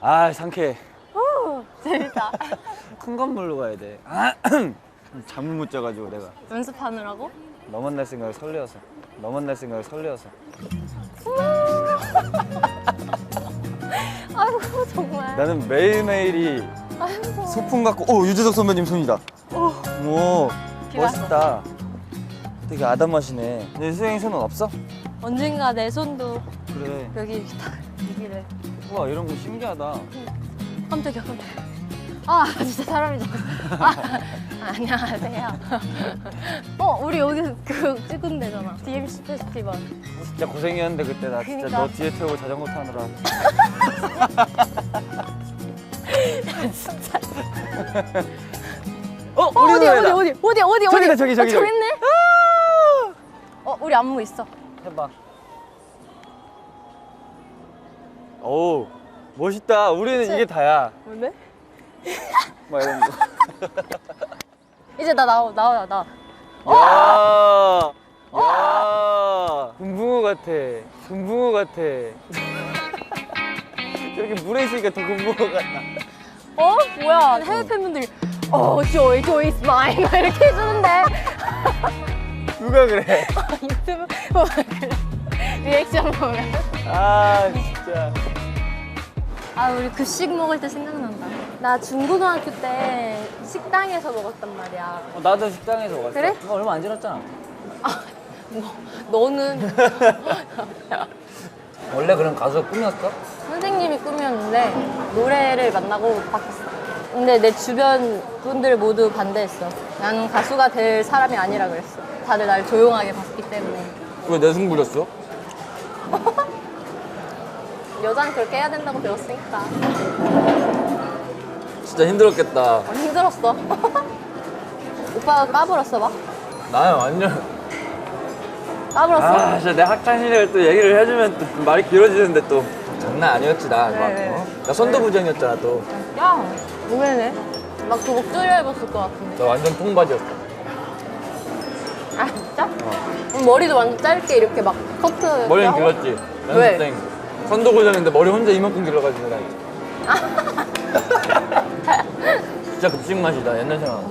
아 상쾌해. 재밌다. 큰 건물로 가야 돼. 잠을 못 자가지고 내가. 연습하느라고? 너 만날 생각을 설레어서. 너 만날 생각을 설레어서. 아이고 정말. 나는 매일매일이 아이고. 소풍 같고 오 유재석 선배님 손이다. 오 비왔어. 멋있다. 되게 아담하시네. 내 수영이 손은 없어? 언젠가 내 손도 그래. 여기 이렇게 딱 이기를. 우와 이런 거 신기하다. 깜짝이야 깜짝이야. 아 진짜 사람이잖아. 아, 안녕하세요. 어 우리 여기 그 찍은 데잖아. DMC 페스티벌. 진짜 고생이었는데 그때 나 진짜 그니까. 너 뒤에 태우고 자전거 타느라. 진짜. 어 어, 어디 어디 노래다. 어디 어디 어디 어디 저기다, 저기, 저기, 어, 저기. 있네. 어 우리 안무 있어. 해봐. 오 멋있다. 우리는 그치? 이게 다야. 뭔데? 막 이런 거. 이제 나 나와 나와 나. 야, 야, 금붕어 같아. 금붕어 같아. 저렇게 물에 있으니까 더 금붕어 같다. 어 뭐야 해외 팬분들이 어 joy joy is mine 막 이렇게 해주는데 누가 그래? 유튜브 보면 그래. 리액션 보면. 아 진짜. 아 우리 급식 먹을 때 생각난다. 나 중고등학교 때 식당에서 먹었단 말이야. 어, 나도 식당에서 먹었어. 그래? 너 얼마 안 지났잖아. 뭐 너는 원래 그럼 가수 꿈이었어? 선생님이 꿈이었는데 노래를 만나고 바뀌었어. 근데 내 주변 분들 모두 반대했어. 나는 가수가 될 사람이 아니라 그랬어. 다들 날 조용하게 봤기 때문에. 왜 내숭 부렸어? 여자는 그렇게 해야 된다고 배웠으니까. 진짜 힘들었겠다. 어, 힘들었어. 오빠가 까불었어 막. 나는 완전. 까불었어. 아 진짜 내 학창 시절 또 얘기를 해주면 또 말이 길어지는데 또. 장난 아니었지 나. 네, 막, 네. 어? 나 선도부장이었잖아 또. 야, 의외네. 막 교복 줄여 입었을 것 같은데. 나 완전 통바지였어. 아, 진짜? 음, 머리도 완전 짧게 이렇게 막 커트. 머리는 하고? 길었지. 왜? 연습생. 선도부장인데 머리 혼자 이만큼 길러가지고 나. 진짜 급식 맛이다 옛날 생각.